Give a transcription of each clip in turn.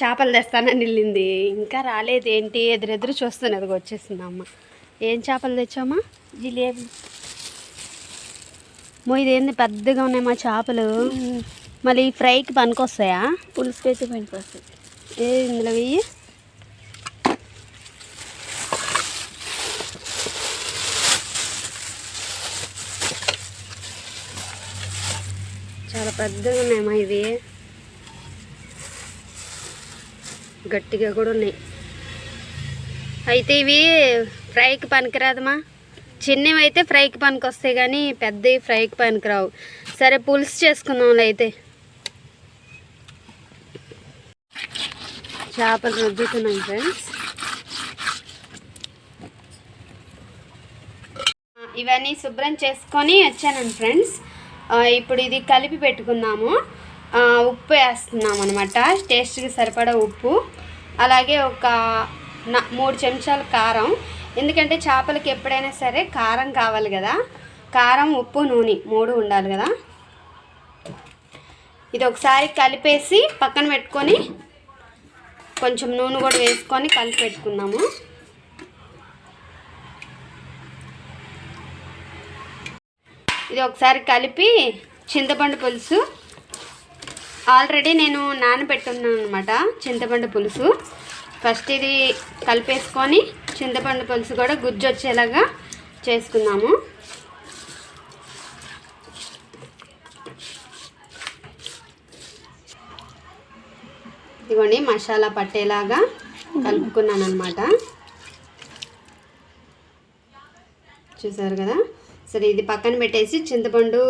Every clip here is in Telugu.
చేపలు తెస్తానని వెళ్ళింది. ఇంకా రాలేదు ఏంటి ఎదురెదురు చూస్తున్నది వచ్చేసింది అమ్మ. ఏం చేపలు తెచ్చామా జిలేబీ. మో ఇదేంది పెద్దగా ఉన్నాయి మా చేపలు. మళ్ళీ ఫ్రైకి పనికొస్తాయా? పులుసు పెట్టి పనికి వస్తుంది ఏ ఇందులో వెయ్యి? చాలా పెద్దగా ఉన్నాయమ్మా ఇవి. గట్టిగా కూడా ఉన్నాయి. అయితే ఇవి ఫ్రైకి పనికిరాదమ్మా. చిన్నవి అయితే ఫ్రైకి పనికి వస్తాయి కానీ పెద్దవి ఫ్రైకి పనికిరావు. సరే పులుసు చేసుకుందాం అయితే. చేపలు రుద్దుతున్నాం ఫ్రెండ్స్. ఇవన్నీ శుభ్రం చేసుకొని వచ్చాను ఫ్రెండ్స్. ఇప్పుడు ఇది కలిపి పెట్టుకుందాము. ఉప్పు వేస్తున్నాం అనమాట టేస్ట్కి సరిపడా ఉప్పు. అలాగే ఒక మూడు చెంచాల కారం. ఎందుకంటే చేపలకి ఎప్పుడైనా సరే కారం కావాలి కదా. కారం ఉప్పు నూనె మూడు ఉండాలి కదా. ఇది ఒకసారి కలిపేసి పక్కన పెట్టుకొని కొంచెం నూనె కూడా వేసుకొని కలిపి పెట్టుకున్నాము ఇది ఒకసారి కలిపి చింతపండు పులుసు ఆల్రెడీ నేను నానబెట్టున్నాను అనమాట చింతపండు పులుసు. ఫస్ట్ ఇది కలిపేసుకొని చింతపండు పులుసు కూడా గుజ్జు వచ్చేలాగా చేసుకున్నాము ఇదిగోండి మసాలా పట్టేలాగా కలుపుకున్నాను అనమాట చూసారు కదా? సరే ఇది పక్కన పెట్టేసి చింతపండు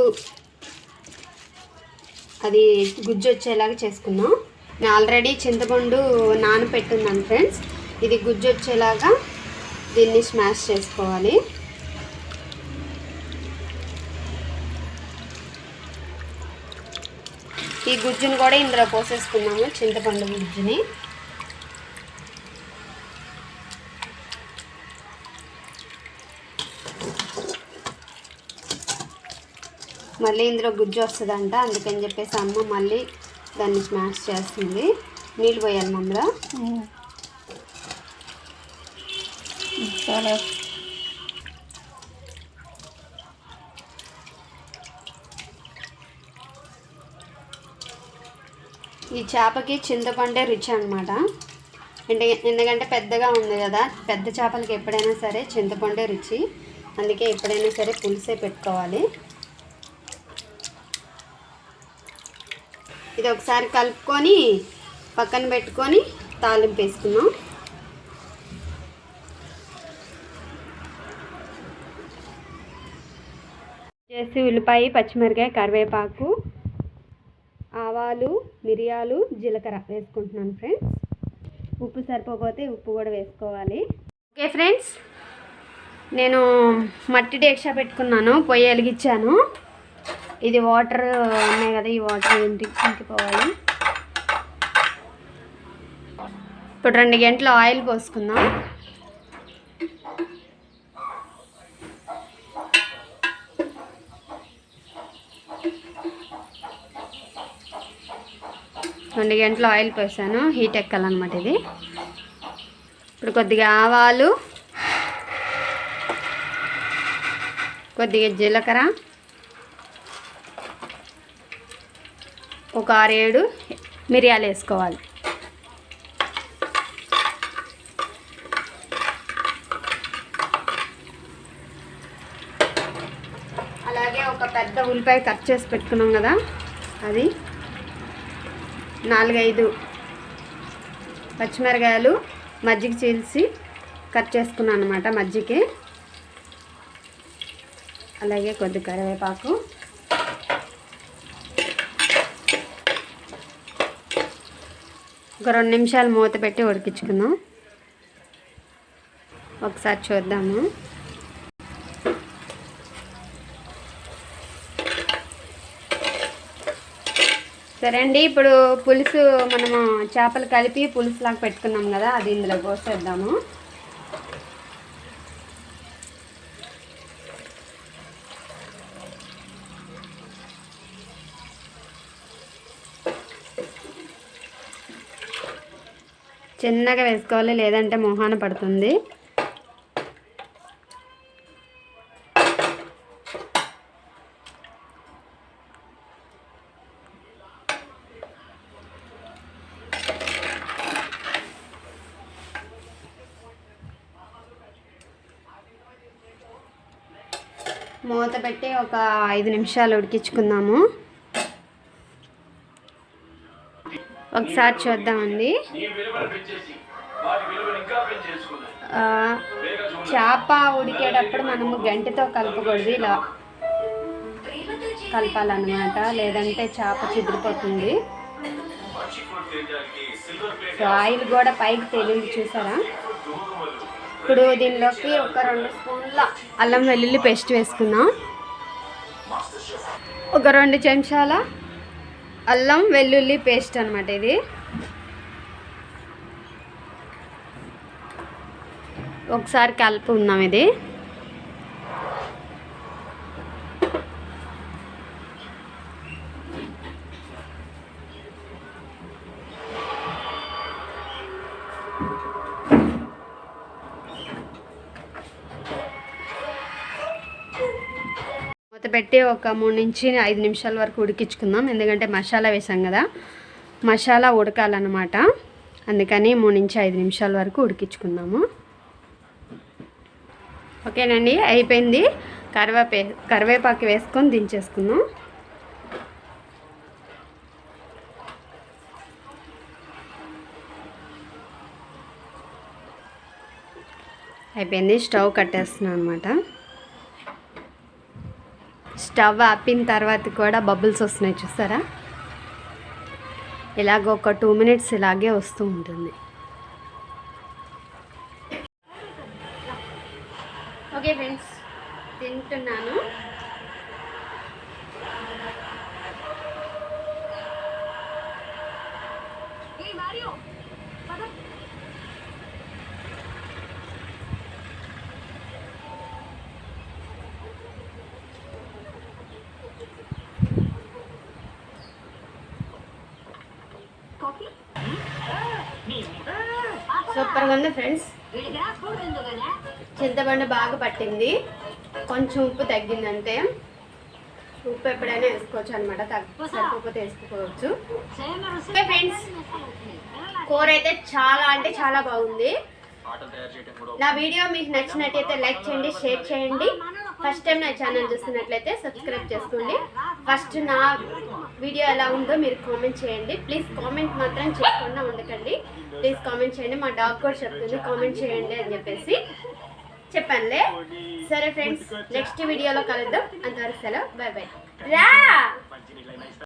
అది గుజ్జు వచ్చేలాగా చేసుకున్నాం నేను ఆల్రెడీ చింతపండు నానపెట్టున్నాను ఫ్రెండ్స్. ఇది గుజ్జు వచ్చేలాగా దీన్ని స్మాష్ చేసుకోవాలి. ఈ గుజ్జుని కూడా ఇందులో పోసేసుకున్నాము చింతపండు గుజ్జుని. మళ్ళీ ఇందులో గుజ్జు వస్తుందంట. అందుకని చెప్పేసి అమ్మ మళ్ళీ దాన్ని స్మాష్ చేస్తుంది. నీళ్ళు పోయాలి మమ్మల్ని చాలా ఈ చేపకి చింతపండే రుచి అనమాట అంటే ఎందుకంటే పెద్దగా ఉంది కదా. పెద్ద చేపలకి ఎప్పుడైనా సరే చింతపండే రుచి. అందుకే ఎప్పుడైనా సరే పులుసే పెట్టుకోవాలి. ఇది ఒకసారి కలుపుకొని పక్కన పెట్టుకొని తాలింపు వేసుకున్నాం చేసి ఉల్లిపాయ పచ్చిమిరకాయ కరివేపాకు ఆవాలు మిరియాలు జీలకర్ర వేసుకుంటున్నాను ఫ్రెండ్స్. ఉప్పు సరిపోకపోతే ఉప్పు కూడా వేసుకోవాలి. ఓకే ఫ్రెండ్స్ నేను మట్టి డేక్షా పెట్టుకున్నాను పొయ్యి వెలిగించాను. ఇది వాటర్ ఉన్నాయి కదా ఈ వాటర్ ఇంటికి ఇంకిపోవాలి ఇప్పుడు రెండు గంటలు ఆయిల్ పోసుకుందాం. రెండు గంటలు ఆయిల్ పోసాను. హీట్ ఎక్కాలన్నమాట ఇది. ఇప్పుడు కొద్దిగా ఆవాలు కొద్దిగా జీలకర్ర ఒక ఆరేడు మిరియాలు వేసుకోవాలి. అలాగే ఒక పెద్ద ఉల్లిపాయ కట్ చేసి పెట్టుకున్నాం కదా అది నాలుగైదు పచ్చిమిరకాయలు మజ్జిగ చీల్చి కట్ చేసుకున్నాను అనమాట మజ్జిగకి. అలాగే కొద్ది కరివేపాకు ఒక రెండు నిమిషాలు మూత పెట్టి ఉడికించుకుందాం. ఒకసారి చూద్దాము. సరే అండి ఇప్పుడు పులుసు మనము చేపలు కలిపి పులుసులాగా పెట్టుకున్నాం కదా అది ఇందులో పోసేద్దాము. చిన్నగా వేసుకోవాలి లేదంటే మొహాన పడుతుంది. మూత పెట్టి ఒక ఐదు నిమిషాలు ఉడికించుకుందాము. ఒకసారి చూద్దామండి. చేప ఉడికేటప్పుడు మనము గంటితో కలపకూడదు ఇలా కలపాలన్నమాట. లేదంటే చేప చిదిరిపోతుంది. సో ఆయిల్ కూడా పైకి తేలింది చూసారా? ఇప్పుడు దీనిలోకి ఒక రెండు స్పూన్ల అల్లం వెల్లుల్లి పేస్ట్ వేసుకుందాం. ఒక రెండు చెంచాల అల్లం వెల్లుల్లి పేస్ట్ అనమాట ఇది. ఒకసారి కలుపుకుందాం ఇది. పెట్టి ఒక మూడు నుంచి ఐదు నిమిషాల వరకు ఉడికించుకుందాం. ఎందుకంటే మసాలా వేసాం కదా. మసాలా ఉడకాలన్నమాట. అందుకని మూడు నుంచి ఐదు నిమిషాల వరకు ఉడికించుకుందాము. ఓకేనండి అయిపోయింది. కరివేపే కరివేపాకు వేసుకొని దించేసుకుందాం. అయిపోయింది స్టవ్ కట్టేస్తున్నాను అనమాట స్టవ్ ఆపిన తర్వాత కూడా బబుల్స్ వస్తున్నాయి చూసారా? ఇలాగ ఒక టూ మినిట్స్ ఇలాగే వస్తూ ఉంటుంది. ఓకే ఫ్రెండ్స్ తింటున్నాను. సూపర్గా ఉంది ఫ్రెండ్స్. చింతపండు బాగా పట్టింది. కొంచెం ఉప్పు తగ్గిందంటే ఉప్పు ఎప్పుడైనా వేసుకోవచ్చు అనమాట తగ్గ సరిపోతే వేసుకోవచ్చు. Okay friends. కూర అయితే చాలా అంటే చాలా బాగుంది. నా వీడియో మీకు నచ్చినట్టయితే లైక్ చేయండి షేర్ చేయండి. ఫస్ట్ టైం నా ఛానల్ చూస్తున్నట్లయితే సబ్స్క్రైబ్ చేసుకోండి. ఫస్ట్ నా వీడియో ఎలా ఉందో మీరు కామెంట్ చేయండి. ప్లీజ్ కామెంట్ మాత్రం చేయకుండా ఉండకండి. ప్లీజ్ కామెంట్ చేయండి. మా డాగ్ కూడా చెప్తుంది కామెంట్ చేయండి అని చెప్పేసి. చెప్పానులే సరే ఫ్రెండ్స్ నెక్స్ట్ వీడియోలో కలుద్దాం. అంతవరకు సెలవు. బాయ్ బాయ్ రా!